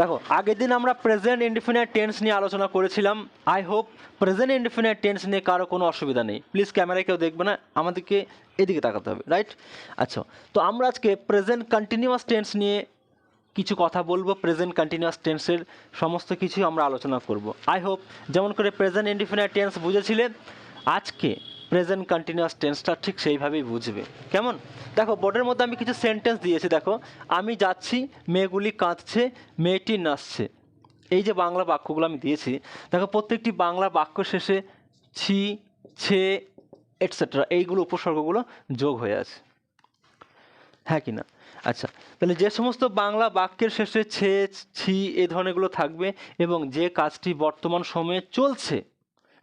দেখো, আগের দিন আমরা প্রেজেন্ট ইনডিফিনাইট টেন্স নিয়ে আলোচনা করেছিলাম। I hope present indefinite tense নিয়ে কারও কোনো অসুবিধা নেই। প্লিজ ক্যামেরায় কেউ দেখবে না, আমাদেরকে এদিকে তাকাতে হবে রাইট আচ্ছা তো আমরা আজকে প্রেজেন্ট কন্টিনিউয়াস টেন্স নিয়ে কিছু কথা বলব। প্রেজেন্ট কন্টিনিউয়াস টেন্সের সমস্ত কিছু আমরা আলোচনা করব। আই হোপ যেমন করে প্রেজেন্ট ইনডিফিনাইট টেন্স বুঝেছিলে, আজকে প্রেজেন্ট কন্টিনিউয়াস টেন্সটা ঠিক সেইভাবেই বুঝবে। কেমন? দেখো বোর্ডের মধ্যে আমি কিছু সেন্টেন্স দিয়েছি, দেখো। আমি যাচ্ছি, মেয়েগুলি কাঁদছে, মেয়েটি নাচছে। এই যে বাংলা বাক্যগুলো আমি দিয়েছি, দেখো, প্রত্যেকটি বাংলা বাক্য শেষে ছি, ছে এটসেট্রা এইগুলো উপসর্গগুলো যোগ হয়ে আছে। হ্যাঁ কি না? আচ্ছা তাহলে যে সমস্ত বাংলা বাক্যের শেষে ছে, ছি, এ ধরনেরগুলো থাকবে এবং যে কাজটি বর্তমান সময়ে চলছে,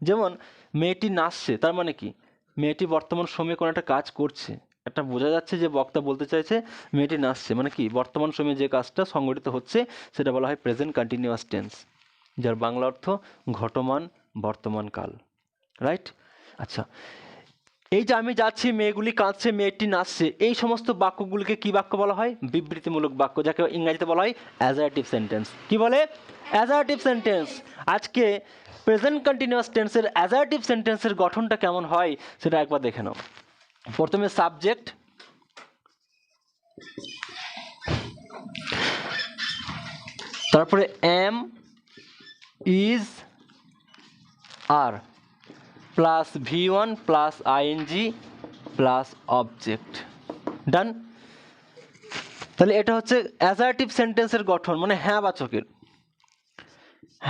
যেমন মেয়েটি নাচছে, তার মানে কি? মেয়েটি বর্তমান সময়ে কোনো একটা কাজ করছে। একটা বোঝা যাচ্ছে যে বক্তা বলতে চাইছে, মেয়েটি নাচছে। মানে কি? বর্তমান সময়ে যে কাজটা সংগঠিত হচ্ছে, সেটা বলা হয় প্রেজেন্ট কন্টিনিউয়াস টেন্স যার বাংলা অর্থ ঘটমান, বর্তমান কাল। রাইট আচ্ছা। এই যে আমি যাচ্ছি, মেয়েগুলি কাঁদছে, মেয়েটি নাচছে, এই সমস্ত বাক্যগুলিকে কি বাক্য বলা হয়? বিবৃতিমূলক বাক্য, যাকে ইংরাজিতে বলা হয় অ্যাজারেটিভ সেন্টেন্স কি বলে? অ্যাজারেটিভ সেন্টেন্স আজকে প্রেজেন্ট কন্টিনিউয়াস টেন্সের অ্যাজারেটিভ সেন্টেন্সের গঠনটা কেমন হয়, সেটা একবার দেখে নাও। প্রথমে সাবজেক্ট তারপরে am is are plus V one plus ING plus object done তাহলে এটা হচ্ছে অ্যাজার্টিভ সেন্টেন্সের গঠন মানে হ্যাঁ বাচকের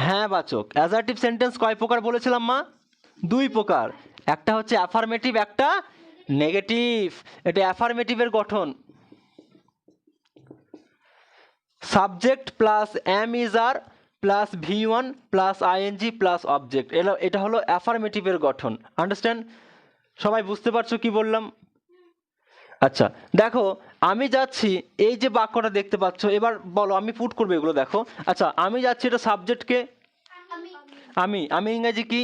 হ্যাঁ বাচক। অ্যাজার্টিভ সেন্টেন্স কয় প্রকার বলেছিলাম, মা? দুই প্রকার। একটা হচ্ছে অ্যাফার্মেটিভ একটা নেগেটিভ এটা অ্যাফার্মেটিভের গঠন। Subject plus am is are plus V one plus ING plus object এটা এটা হলো অ্যাফার্মেটিভের গঠন। আন্ডারস্ট্যান্ড সবাই বুঝতে পারছ কি বললাম? আচ্ছা দেখো, আমি যাচ্ছি, এই যে বাক্যটা দেখতে পাচ্ছ, এবার বলো, আমি পুট করব এগুলো, দেখো। আচ্ছা আমি যাচ্ছি এটা সাবজেক্টকে আমি। আমি ইংরেজি কি?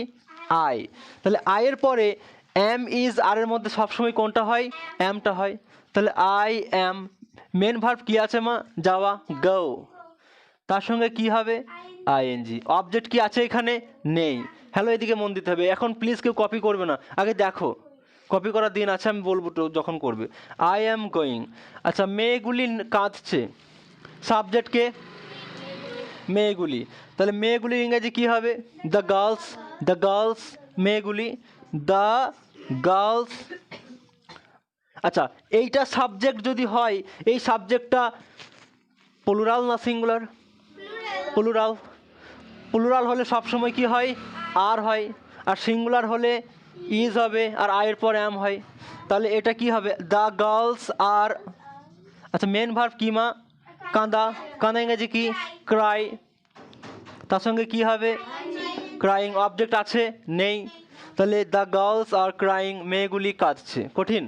আই তাহলে আয়ের পরে এম ইজ আর এর মধ্যে সবসময় কোনটা হয়? এমটা হয়। তাহলে আই এম মেন ভার্ব কি আছে, মা? যাওয়া গো তার সঙ্গে কি হবে? আইএনজি অবজেক্ট কি আছে এখানে? নেই। হ্যালো এদিকে মন দিতে হবে। এখন প্লিজ কেউ কপি করবে না। আগে দেখো। কপি করার দিন আছে, আমি বলব তো যখন করবে। আই অ্যাম গোয়িং আচ্ছা মেয়েগুলি কাঁদছে। সাবজেক্টকে মেয়েগুলি। তাহলে মেয়েগুলি ইংরেজি কি হবে? দ্য গার্লস দ্য গার্লস মেয়েগুলি। দ্য গার্লস আচ্ছা এইটা সাবজেক্ট যদি হয়, এই সাবজেক্টটা প্লুরাল না সিঙ্গুলার প্লুরাল প্লুরাল হলে সবসময় কি হয়? আর হয়। আর সিঙ্গুলার হলে ইজ হবে আর আয়ের পর অ্যাম হয়। তাহলে এটা কি হবে? দ্য গার্লস আর আচ্ছা মেন ভার্ব কি মা কাঁদা কাঁদা ইংরেজি কি? ক্রাই তার সঙ্গে কি হবে? ক্রাইং অবজেক্ট আছে? নেই। তাহলে দ্য গার্লস আর ক্রাইং মেয়েগুলি কাঁদছে। কঠিন।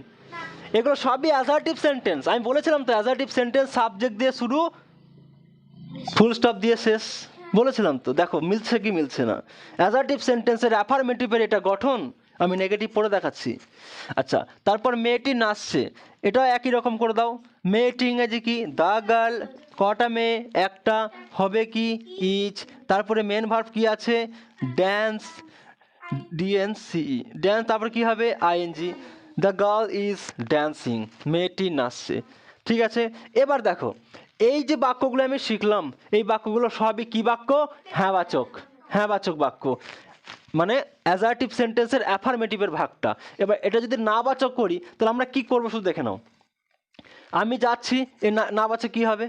এগুলো সবই অ্যাজার্টিভ সেন্টেন্স আমি বলেছিলাম তো অ্যাজার্টিভ সেন্টেন্স সাবজেক্ট দিয়ে শুরু ফুল স্টপ দিয়ে শেষ। বলেছিলাম তো। দেখো, মিলছে কি মিলছে না? অ্যাজার্টিভ সেন্টেন্সের অ্যাফার্মেটিভের এটা গঠন আমি নেগেটিভ পড়ে দেখাচ্ছি। আচ্ছা তারপর মেয়েটি নাচছে। এটাও একই রকম করে দাও। মেয়েটি ইংরেজি কি? দ্য গার্ল, কটা মেয়ে? একটা। হবে কি? ইচ। তারপরে মেন ভার্ব কি আছে? ড্যান্স ডিএনসিই ড্যান্স, তারপর কি হবে? ING the girl is dancing. মেয়েটি নাচছে। ঠিক আছে? এবার দেখো, এই যে বাক্যগুলো আমি শিখলাম, এই বাক্যগুলো সবই কি বাক্য? হ্যাঁ বাচক। হ্যাঁ বাচক বাক্য। মানে অ্যাজার্টিভ সেন্টেন্সের অ্যাফার্মেটিভের ভাগটা। এবার এটা যদি না বাচক করি তাহলে আমরা কি করব শুধু দেখে নাও। আমি যাচ্ছি এ না বাচক কি হবে?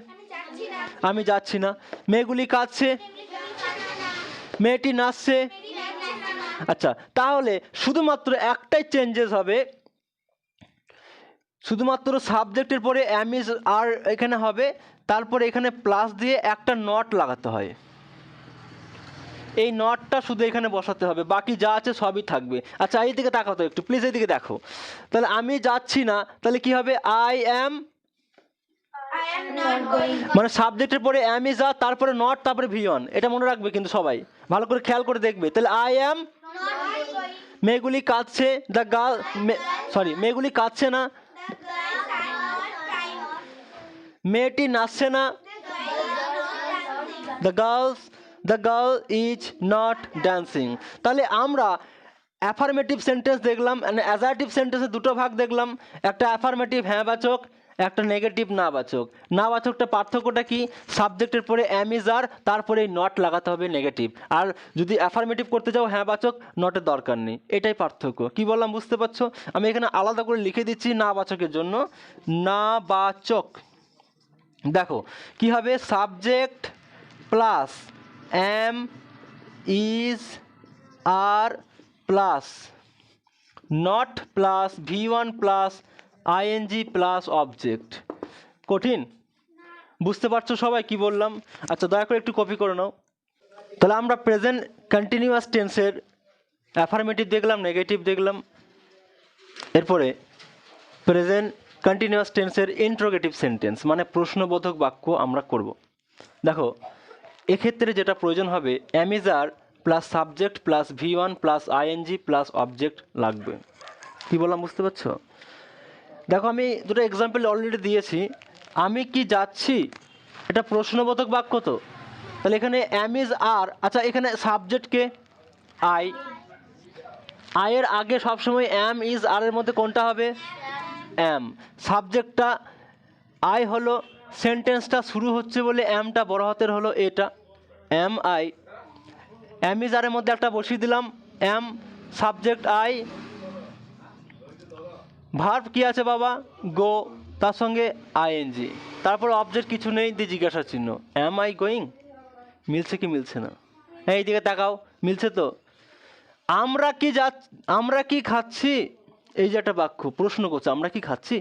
আমি যাচ্ছি না। মেয়েগুলি কাঁদছে। মেয়েটি নাচছে। আচ্ছা তাহলে শুধুমাত্র একটাই চেঞ্জেস হবে। শুধুমাত্র সাবজেক্টের পরে অ্যামিজ আর এখানে হবে। তারপরে এখানে প্লাস দিয়ে একটা নট লাগাতে হয়। এই নটটা শুধু এখানে বসাতে হবে বাকি যা আছে সবই থাকবে আচ্ছা এই দিকে তাকাও তো একটু প্লিজ এইদিকে দেখো তাহলে আমি যাচ্ছি না তাহলে কি হবে আই অ্যাম. মানে সাবজেক্টের পরে অ্যাম ইজ আর তারপরে নট তারপরে ভিয়ন এটা মনে রাখবে কিন্তু সবাই ভালো করে খেয়াল করে দেখবে তাহলে আই অ্যাম. মেয়েগুলি কাঁদছে দ্য গার্ল সরি মেয়েগুলি কাঁদছে না. মেয়েটি নাচছে না. The girls the girl is not dancing তাহলে আমরা অ্যাফার্মেটিভ সেন্টেন্স দেখলাম অ্যাজার্টিভ সেন্টেন্সে দুটো ভাগ দেখলাম, একটা অ্যাফার্মেটিভ হ্যাঁ বাচক, একটা নেগেটিভ না বাচক। না বাচকটা পার্থক্যটা কি? সাবজেক্টের পরে অ্যাম ইজ আর তারপরে নট লাগাতে হবে নেগেটিভ আর যদি অ্যাফার্মেটিভ করতে যাও হ্যাঁ বাচক নটের দরকার নেই। এটাই পার্থক্য। কি বললাম, বুঝতে পারছ? আমি এখানে আলাদা করে লিখে দিচ্ছি না বাচকের জন্য। না বাচক। দেখো, কি হবে? Subject plus am is are plus not plus V one plus ING plus object কঠিন। বুঝতে পারছ সবাই কি বললাম? আচ্ছা দয়া করে একটু কপি করে নাও। তাহলে আমরা প্রেজেন্ট কন্টিনিউয়াস টেন্সের অ্যাফার্মেটিভ দেখলাম নেগেটিভ দেখলাম। এরপরে প্রেজেন্ট কন্টিনিউয়াস টেন্সের ইন্ট্রোগেটিভ সেন্টেন্স মানে প্রশ্নবোধক বাক্য আমরা করব। দেখো এক্ষেত্রে যেটা প্রয়োজন হবে am is are plus subject plus V one plus ING plus object লাগবে। কি বললাম বুঝতে পারছ? দেখো আমি দুটো এক্সাম্পল অলরেডি দিয়েছি। আমি কি যাচ্ছি? এটা প্রশ্নবোধক বাক্য তো। তাহলে এখানে অ্যাম ইজ আর আচ্ছা এখানে সাবজেক্টকে আই আয়ের আগে সবসময় অ্যাম ইজ আর এর মধ্যে কোনটা হবে? অ্যাম সাবজেক্টটা আই হলো সেন্টেন্সটা শুরু হচ্ছে বলে অ্যামটা বড় হাতের হলো এটা। এম আই অ্যাম ইজ মধ্যে একটা বসিয়ে দিলাম। অ্যাম সাবজেক্ট আই ভার্ব কি আছে বাবা? গো তার সঙ্গে আইএনজি তারপর অবজেক্ট কিছু নেই, দিয়ে জিজ্ঞাসা চিহ্ন। অ্যাম আই গোয়িং মিলছে কি মিলছে না? এই দিকে তাকাও, মিলছে তো? আমরা কি যা আমরা কি খাচ্ছি? এই যে একটা বাক্য, প্রশ্ন করছে, আমরা কি খাচ্ছি?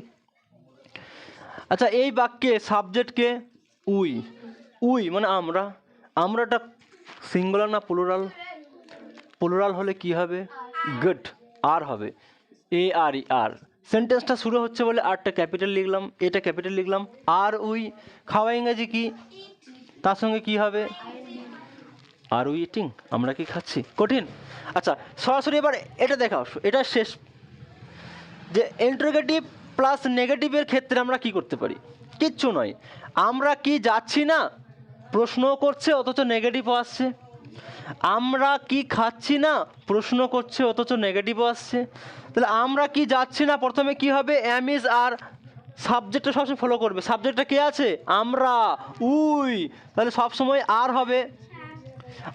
আচ্ছা এই বাক্যে, সাবজেক্টকে উই উই মানে আমরা। আমরাটা সিঙ্গুলার না প্লুরাল? প্লুরাল হলে কি হবে? গুড আর হবে। এ, আর, ই, আর। সেন্টেন্সটা শুরু হচ্ছে বলে আরটা ক্যাপিটাল লিখলাম, এটা ক্যাপিটাল লিখলাম। আর, উই, খাওয়া ইংরেজি কি? তার সঙ্গে কি হবে? আর, উই ইটিং আমরা কি খাচ্ছি? কঠিন। আচ্ছা সরাসরি এবার এটা দেখাও, এটা শেষ। যে ইন্টারোগেটিভ প্লাস নেগেটিভের ক্ষেত্রে আমরা কি করতে পারি? কিচ্ছু নয়। আমরা কি যাচ্ছি না? প্রশ্ন করছে, অথচ নেগেটিভও আসছে। আমরা কি খাচ্ছি না? প্রশ্ন করছে, অথচ নেগেটিভও আসছে। তাহলে আমরা কি যাচ্ছি না? প্রথমে কি হবে? অ্যাম ইজ আর সাবজেক্টটা সবসময় ফলো করবে। সাবজেক্টটা কে আছে? আমরা, উই। তাহলে সবসময় আর হবে।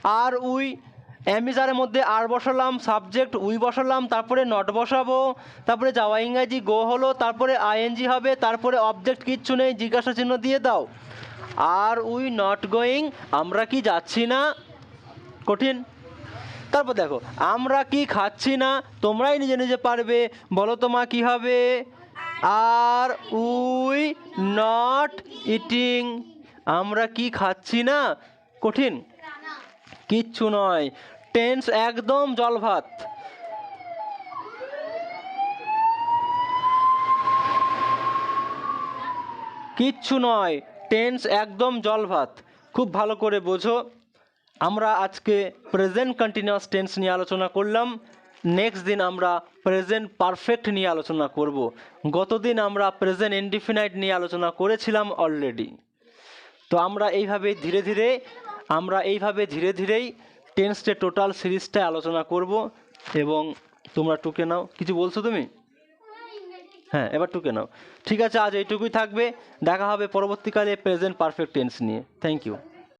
আর, উই। অ্যামিজারের মধ্যে আর বসালাম, সাবজেক্ট, উই বসালাম, তারপরে নট বসাবো, তারপরে যাওয়া ইংরাজি গো হলো, তারপরে আইএনজি হবে, তারপরে অবজেক্ট কিচ্ছু নেই, জিজ্ঞাসা চিহ্ন দিয়ে দাও। আর উই নট গোয়িং আমরা কি যাচ্ছি না? কঠিন। তারপর দেখো, আমরা কি খাচ্ছি না? তোমরাই নিজে নিজে পারবে, বলো তোমা কি হবে? আর উই নট ইটিং আমরা কি খাচ্ছি না? কঠিন। কিচ্ছু নয়। টেন্স একদম জল ভাত কিচ্ছু নয়, টেন্স একদম জল ভাত খুব ভালো করে বোঝো। আমরা আজকে প্রেজেন্ট কন্টিনিউয়াস টেন্স নিয়ে আলোচনা করলাম। নেক্সট দিন আমরা প্রেজেন্ট পারফেক্ট নিয়ে আলোচনা করব। গতদিন আমরা প্রেজেন্ট ইনডিফিনাইট নিয়ে আলোচনা করেছিলাম অলরেডি তো আমরা এইভাবে ধীরে ধীরে, আমরা এইভাবে ধীরে ধীরেই টেন্সটে টোটাল সিরিজটা আলোচনা করব এবং তোমরা টুকে নাও। কিছু বলছো তুমি? হ্যাঁ এবার টুকে নাও। ঠিক আছে, আজ এইটুকুই থাকবে। দেখা হবে পরবর্তীকালে প্রেজেন্ট পারফেক্ট টেন্স নিয়ে। Thank you